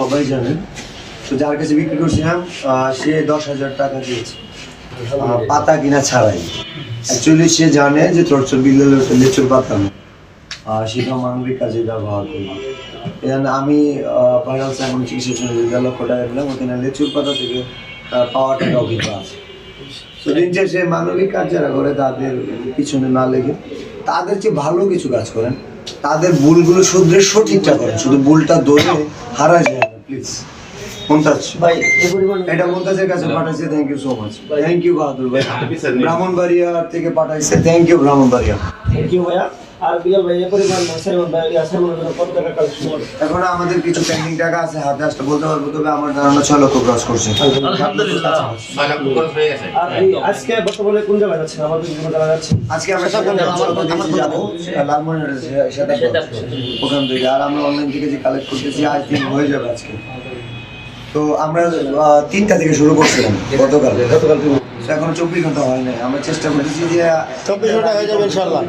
সবাই জানেন। তো যার কাছে বিক্রি করছিলাম সে দশ হাজার টাকা দিয়েছে। পাতা কিনা ছাড়াই। অ্যাকচুয়ালি সে জানে যে তোর বিল্লাল লিচুর পাতা না। সেটা মানবিক কাজে ব্যবহার করব। আমি ভাইরাল সাইমন চিকিৎসার জন্য দেড় লক্ষ টাকা দিলাম ওখানে লিচুর পাতা থেকে আহ, পাওয়া টাকাও কিন্তু আছে। তো দিন শেষে মানবিক কাজ যারা করে তাদের পিছনে না লেগে তাদের চেয়ে ভালো কিছু কাজ করেন। তাদের ভুলগুলো শুধরে সঠিকটা করেন। শুধু ভুলটা ধরে হারা যায়। প্লিজ মমতাজ ভাই এটা মমতাজের কাছে পাঠাইছে thank you so much thank you Bahadur ভাই. ব্রাহ্মণবাড়িয়া থেকে পাঠাইছে thank you Brahmanbaria thank you ভাইয়া। আর বিয়াল ভাই পরিমাণ সাইমন ভাই সাইমনের কত টাকা কালেকশন এখন আমাদের কিছু পেন্ডিং টাকা আছে হাতে আসতে বলতে পারব তবে আমার ধারণা ছয় লক্ষ ক্রস করছে। আলহামদুলিল্লাহ। হয়ে আর আজকে বর্তমানে কোন জায়গায় যাচ্ছেন আমাদের বিভিন্ন জায়গায় যাচ্ছেন আজকে আমরা সেখানে দিয়েছি যাব লালমনিরহাটে সেটা ওখান থেকে। আর আমরা অনলাইন থেকে যে কালেক্ট করতেছি আজ দিন হয়ে যাবে আজকে। তো আমরা আহ, তিনটা থেকে শুরু করছিলাম গতকাল। গতকাল এখন চব্বিশ ঘণ্টা হয় নাই। আমরা চেষ্টা করতেছি যে চব্বিশ ঘণ্টা হয়ে যাবে ইনশাল্লাহ